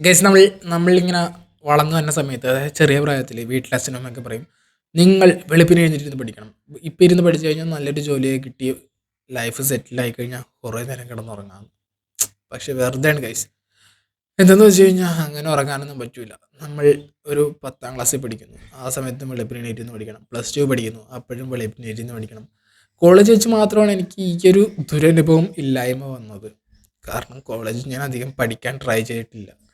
Guys നമ്മൾ നമ്മളിങ്ങനെ വളർന്നു വരുന്ന സമയത്ത് അതായത് ചെറിയ പ്രായത്തിൽ വീട്ടിലച്ഛനമ്മയൊക്കെ പറയും നിങ്ങൾ വെളുപ്പിന് എഴുന്നേറ്റിരുന്ന് പഠിക്കണം. ഇപ്പം ഇരുന്ന് പഠിച്ചു കഴിഞ്ഞാൽ നല്ലൊരു ജോലിയൊക്കെ കിട്ടി ലൈഫ് സെറ്റിലായി കഴിഞ്ഞാൽ കുറേ നേരം കിടന്നുറങ്ങാം. പക്ഷെ വെറുതെയാണ് ഗൈസ് എന്തെന്ന് വെച്ച് കഴിഞ്ഞാൽ അങ്ങനെ ഉറങ്ങാനൊന്നും പറ്റില്ല നമ്മൾ ഒരു പത്താം ക്ലാസ്സിൽ പഠിക്കുന്നു. ആ സമയത്ത് വെളുപ്പിന് നിന്ന് പഠിക്കണം. പ്ലസ് ടു പഠിക്കുന്നു. അപ്പോഴും വെളുപ്പിന് നിന്ന് പഠിക്കണം. കോളേജ് വെച്ച് മാത്രമാണ് എനിക്ക് ഈ ഒരു ദുരനുഭവം ഇല്ലായ്മ വന്നത്. കാരണം കോളേജ് ഞാൻ അധികം പഠിക്കാൻ ട്രൈ ചെയ്തിട്ടില്ല.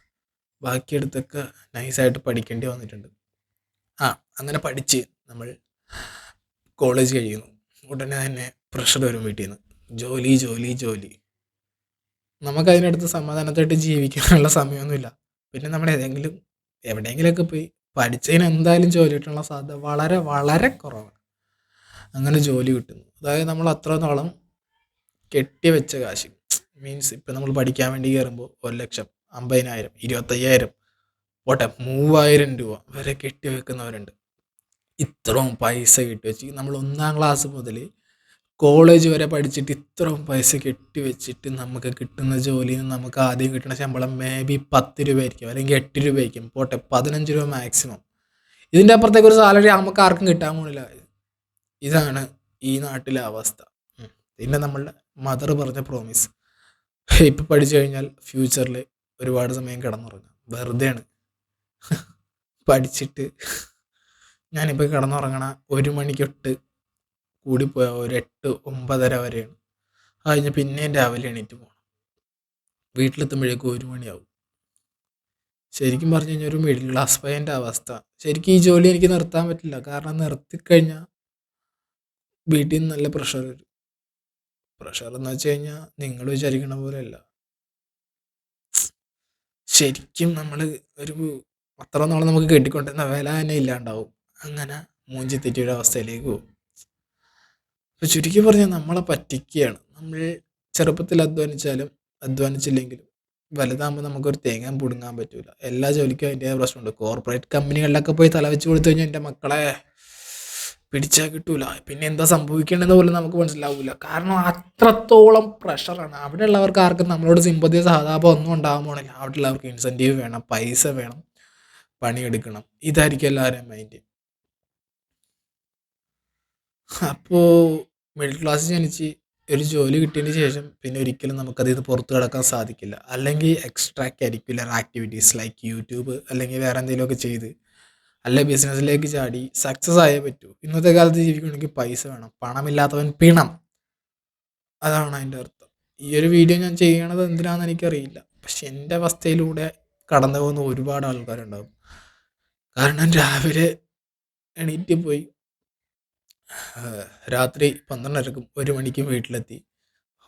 ബാക്കിയെടുത്തൊക്കെ നൈസായിട്ട് പഠിക്കേണ്ടി വന്നിട്ടുണ്ട്. ആ അങ്ങനെ പഠിച്ച് നമ്മൾ കോളേജ് കഴിയുന്നു. ഉടനെ തന്നെ പ്രഷർ വരും വീട്ടിൽ നിന്ന്. ജോലി ജോലി ജോലി. നമുക്കതിനടുത്ത് സമാധാനത്തായിട്ട് ജീവിക്കാനുള്ള സമയമൊന്നുമില്ല. പിന്നെ നമ്മൾ ഏതെങ്കിലും എവിടെയെങ്കിലുമൊക്കെ പോയി പഠിച്ചതിന് എന്തായാലും ജോലി കിട്ടാനുള്ള സാധ്യത വളരെ വളരെ കുറവാണ്. അങ്ങനെ ജോലി കിട്ടുന്നു. അതായത് നമ്മൾ അത്ര നാളം കെട്ടിവെച്ച കാശ്. മീൻസ് ഇപ്പം നമ്മൾ പഠിക്കാൻ വേണ്ടി കയറുമ്പോൾ ഒരു ലക്ഷം. അമ്പതിനായിരം ഇരുപത്തയ്യായിരം പോട്ടെ മൂവായിരം രൂപ വരെ കെട്ടി വെക്കുന്നവരുണ്ട്. ഇത്രയും പൈസ കെട്ടി വെച്ച് നമ്മൾ ഒന്നാം ക്ലാസ് മുതൽ കോളേജ് വരെ പഠിച്ചിട്ട് ഇത്രയും പൈസ കെട്ടി വെച്ചിട്ട് നമുക്ക് കിട്ടുന്ന ജോലിയിൽ നിന്ന് നമുക്ക് ആദ്യം കിട്ടുന്ന ശമ്പളം മേ ബി പത്ത് രൂപയായിരിക്കും അല്ലെങ്കിൽ എട്ട് രൂപയായിരിക്കും പോട്ടെ പതിനഞ്ച് രൂപ മാക്സിമം ഇതിന്റെ അപ്പുറത്തേക്ക് ഒരു സാലറി നമുക്ക് ആർക്കും കിട്ടാൻ പോണില്ല. ഇതാണ് ഈ നാട്ടിലെ അവസ്ഥ. പിന്നെ നമ്മളുടെ മദർ പറഞ്ഞ പ്രോമിസ് ഇപ്പം പഠിച്ചു കഴിഞ്ഞാൽ ഫ്യൂച്ചറിൽ ഒരുപാട് സമയം കിടന്നുറങ്ങാം വെറുതെയാണ്. പഠിച്ചിട്ട് ഞാനിപ്പോൾ കിടന്നുറങ്ങണ ഒരു മണിക്കൊട്ട് കൂടിപ്പോയ ഒരു എട്ട് ഒമ്പതര വരെയാണ്. അത് കഴിഞ്ഞ് പിന്നെയും രാവിലെ എണീറ്റ് പോകണം വീട്ടിലെത്തുമ്പോഴേക്കും ഒരു മണിയാവും. ശരിക്കും പറഞ്ഞു കഴിഞ്ഞാൽ ഒരു മിഡിൽ ക്ലാസ് പയ്യന്റെ അവസ്ഥ. ശരിക്കും ഈ ജോലി എനിക്ക് നിർത്താൻ പറ്റില്ല. കാരണം നിർത്തിക്കഴിഞ്ഞാൽ വീട്ടിൽ നിന്ന് നല്ല പ്രഷർ വരും. പ്രഷർ എന്ന് വെച്ച് കഴിഞ്ഞാൽ നിങ്ങൾ വിചാരിക്കണ പോലെയല്ല. ശരിക്കും നമ്മൾ ഒരു അത്ര നാളെ നമുക്ക് കെട്ടിക്കൊണ്ടിരുന്ന വില തന്നെ ഇല്ലാണ്ടാവും. അങ്ങനെ മൂഞ്ചി തെറ്റിയൊരു അവസ്ഥയിലേക്ക് പോകും. അപ്പോൾ ചുരുക്കി പറഞ്ഞാൽ നമ്മളെ പറ്റിക്കുകയാണ് നമ്മൾ ചെറുപ്പത്തിൽ അധ്വാനിച്ചാലും അധ്വാനിച്ചില്ലെങ്കിലും വലുതാകുമ്പോൾ നമുക്കൊരു തേങ്ങ പുടുങ്ങാൻ പറ്റില്ല എല്ലാ ജോലിക്കും അതിന്റെ പ്രശ്നമുണ്ട്. കോർപ്പറേറ്റ് കമ്പനികളിലൊക്കെ പോയി തല വെച്ച് കൊടുത്തു കഴിഞ്ഞാൽ എന്റെ മക്കളെ പിടിച്ചാൽ കിട്ടൂല. പിന്നെ എന്താ സംഭവിക്കേണ്ടതെന്ന് പോലും നമുക്ക് മനസ്സിലാവില്ല കാരണം അത്രത്തോളം പ്രഷറാണ്. അവിടെ ഉള്ളവർക്ക് ആർക്കും നമ്മളോട് സിമ്പതി സഹതാപം ഒന്നും ഉണ്ടാകാൻ പോണില്ല. അവിടെ ഉള്ളവർക്ക് ഇൻസെന്റീവ് വേണം പൈസ വേണം പണിയെടുക്കണം. ഇതായിരിക്കും എല്ലാവരുടെയും മൈൻഡ് അപ്പോൾ മിഡിൽ ക്ലാസ് ജനിച്ച് ഒരു ജോലി കിട്ടിയതിന് ശേഷം പിന്നെ ഒരിക്കലും നമുക്കതിൽ നിന്ന് പുറത്ത് കിടക്കാൻ സാധിക്കില്ല. അല്ലെങ്കിൽ extra curricular activities like YouTube അല്ലെങ്കിൽ വേറെ എന്തെങ്കിലുമൊക്കെ ചെയ്ത് അല്ല ബിസിനസ്സിലേക്ക് ചാടി സക്സസ് ആയേ പറ്റൂ. ഇന്നത്തെ കാലത്ത് ജീവിക്കണമെങ്കിൽ പൈസ വേണം. പണമില്ലാത്തവൻ പിണം. അതാണ് അതിന്റെ അർത്ഥം. ഈ ഒരു വീഡിയോ ഞാൻ ചെയ്യണത് എന്തിനാണെന്ന് എനിക്കറിയില്ല. പക്ഷെ എന്റെ അവസ്ഥയിലൂടെ കടന്നു പോകുന്ന ഒരുപാട് ആൾക്കാരുണ്ടാകും കാരണം രാവിലെ എണീറ്റ് പോയി രാത്രി പന്ത്രണ്ടരക്കും ഒരു മണിക്കും വീട്ടിലെത്തി.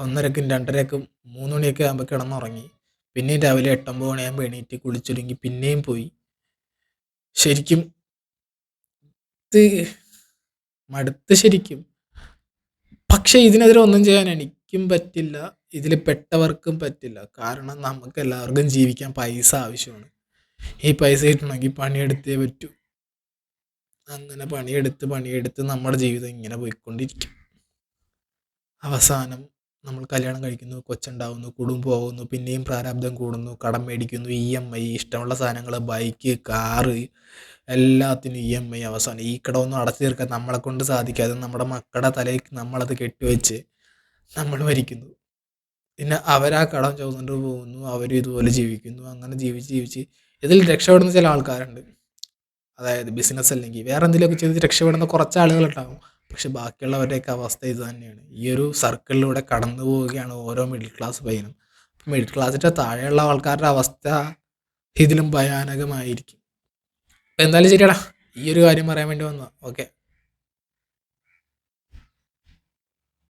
ഒന്നരക്കും രണ്ടരക്കും മൂന്ന് മണിയൊക്കെ ആകുമ്പോൾ കിടന്നുറങ്ങി. പിന്നെയും രാവിലെ എട്ടൊമ്പത് മണിയാകുമ്പോൾ എണീറ്റ് കുളിച്ചൊരുങ്ങി. പിന്നെയും പോയി. ശരിക്കും മടുത്ത് ശരിക്കും. പക്ഷെ ഇതിനെതിരെ ഒന്നും ചെയ്യാൻ എനിക്കും പറ്റില്ല. ഇതിൽ പെട്ടവർക്കും പറ്റില്ല. കാരണം നമുക്ക് എല്ലാവർക്കും ജീവിക്കാൻ പൈസ ആവശ്യമാണ്. ഈ പൈസ കിട്ടണമെങ്കിൽ പണിയെടുത്തേ പറ്റൂ. അങ്ങനെ പണിയെടുത്ത് പണിയെടുത്ത് നമ്മുടെ ജീവിതം ഇങ്ങനെ പോയിക്കൊണ്ടിരിക്കും. അവസാനം നമ്മൾ കല്യാണം കഴിക്കുന്നു കൊച്ചുണ്ടാവുന്നു കുടുംബം പോകുന്നു പിന്നെയും പ്രാരാബ്ദം കൂടുന്നു കടം മേടിക്കുന്നു ഇ എം ഐ ഇഷ്ടമുള്ള സാധനങ്ങൾ ബൈക്ക് കാറ് എല്ലാത്തിനും ഇ എം ഐ അവസാനം. ഈ കടമൊന്നും അടച്ചു തീർക്കാൻ നമ്മളെ കൊണ്ട് സാധിക്കാതെ നമ്മുടെ മക്കളുടെ തലയിൽ നമ്മളത് കെട്ടിവെച്ച് നമ്മൾ മരിക്കുന്നു. പിന്നെ അവരാ കടം ചോദിച്ചുകൊണ്ട് പോകുന്നു അവർ ഇതുപോലെ ജീവിക്കുന്നു. അങ്ങനെ ജീവിച്ച് ജീവിച്ച് ഇതിൽ രക്ഷപ്പെടുന്ന ചില ആൾക്കാരുണ്ട്. അതായത് ബിസിനസ് അല്ലെങ്കിൽ വേറെ എന്തെങ്കിലുമൊക്കെ ചെയ്ത് രക്ഷപ്പെടുന്ന കുറച്ച് ആളുകളുണ്ടാകും പക്ഷെ ബാക്കിയുള്ളവരുടെയൊക്കെ അവസ്ഥ ഇത് തന്നെയാണ്. ഈ ഒരു സർക്കിളിലൂടെ കടന്നു പോവുകയാണ് ഓരോ മിഡിൽ ക്ലാസ് പയ്യനും. മിഡിൽ ക്ലാസ്സിന്റെ താഴെയുള്ള ആൾക്കാരുടെ അവസ്ഥ ഇതിലും ഭയാനകമായിരിക്കും. എന്തായാലും ശരിയടാ. ഈ ഒരു കാര്യം പറയാൻ വേണ്ടി വന്നതാണ് ഓക്കെ